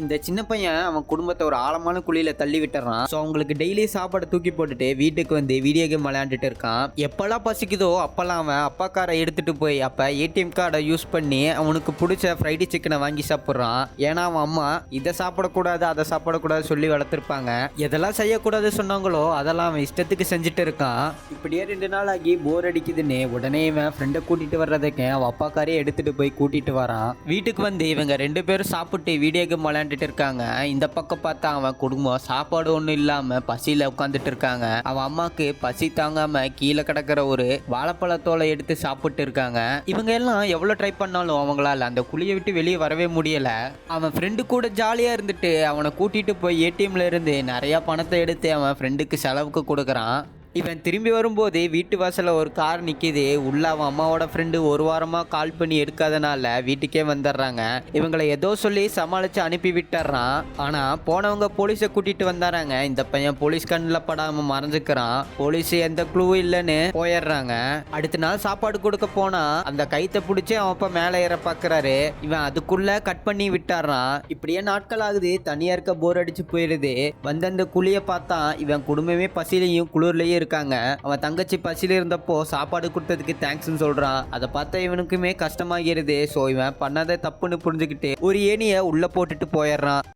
இந்த சின்ன பையன் அவன் குடும்பத்தை ஒரு ஆழமான குழியில தள்ளி விட்டுறான். ஸோ அவங்களுக்கு டெய்லி சாப்பாடு தூக்கி போட்டுட்டு வீட்டுக்கு வந்து வீடியோ கேம் விளையாண்டுட்டு இருக்கான். எப்பெல்லாம் பசிக்குதோ அப்பெல்லாம் அவன் அப்பா காரை எடுத்துட்டு போய் அப்ப ஏடிஎம் கார்டை யூஸ் பண்ணி அவனுக்கு பிடிச்ச ஃப்ரைடு சிக்கனை வாங்கி சாப்பிட்றான். ஏன்னா அவன் அம்மா இதை சாப்பிடக்கூடாது அதை சாப்பிடக்கூடாது சொல்லி வளர்த்துருப்பாங்க. எதெல்லாம் செய்யக்கூடாது சொன்னாங்களோ அதெல்லாம் அவன் இஷ்டத்துக்கு செஞ்சுட்டு இருக்கான். இப்படியே ரெண்டு நாள் ஆகி போர் அடிக்குதுன்னு உடனே இவன் ஃப்ரெண்டை கூட்டிட்டு வர்றதுக்கு அவன் அப்பா காரையே எடுத்துட்டு போய் கூட்டிட்டு வரான். வீட்டுக்கு வந்து இவங்க ரெண்டு பேரும் சாப்பிட்டு வீடியோ கேம் விளையாண்டுட்டு இருக்காங்க. இந்த பக்கம் பார்த்தா அவன் குடும்பம் சாப்பாடு ஒன்றும் இல்லாமல் பசியில் உட்காந்துட்டு இருக்காங்க. அவன் அம்மாக்கு பசி தாங்காம கீழே கிடக்கிற ஒரு வாழைப்பழத்தோலை எடுத்து சாப்பிட்டு இருக்காங்க. இவங்க எல்லாம் எவ்வளோ ட்ரை பண்ணாலும் அவங்களால அந்த குழியை விட்டு வெளியே வரவே முடியல. அவன் ஃப்ரெண்டு கூட ஜாலியாக இருந்துட்டு அவனை கூட்டிகிட்டு போய் ஏடிஎம்ல இருந்து நிறையா பணத்தை எடுத்து அவன் ஃப்ரெண்டுக்கு செலவுக்கு கொடுக்குறான். இவன் திரும்பி வரும்போது வீட்டு வாசலில் ஒரு கார் நிற்கிது உள்ள அவன் அம்மாவோட ஃப்ரெண்டு ஒரு வாரமாக கால் பண்ணி எடுக்காதனால வீட்டுக்கே வந்துடுறாங்க இவங்களை ஏதோ சொல்லி சமாளித்து அனுப்பி விட்டுறான் ஆனால் போனவங்க போலீஸை கூட்டிகிட்டு வந்தாராங்க. இந்த பையன் போலீஸ் கண்ணில் படாமல் மறைஞ்சுக்கிறான். போலீஸ் எந்த க்ளூ இல்லைன்னு போயிடுறாங்க அடுத்த நாள் சாப்பாடு கொடுக்க போனால் அந்த கைத்தை பிடிச்சி அவன் அப்பா மேலே ஏற பார்க்குறாரு இவன் அதுக்குள்ளே கட் பண்ணி விட்டுறான் இப்படியே நாட்கள் ஆகுது. தனியாக இருக்க போர் அடிச்சு போயிடுது வந்த அந்த குழியை பார்த்தா இவன் குடும்பமே பசியிலையும் குளிர்லையும் இருக்காங்க. அவன் தங்கச்சி பசியில இருந்தப்போ சாப்பாடு கொடுத்ததுக்கு தேங்க்ஸ்னு சொல்றான். அதை பார்த்தா இவனுக்குமே கஷ்டமாகிறது ஸோ இவன் பண்ணாத தப்புன்னு புரிஞ்சுக்கிட்டு ஒரு ஏணியை உள்ள போட்டுட்டு போயிடுறான்.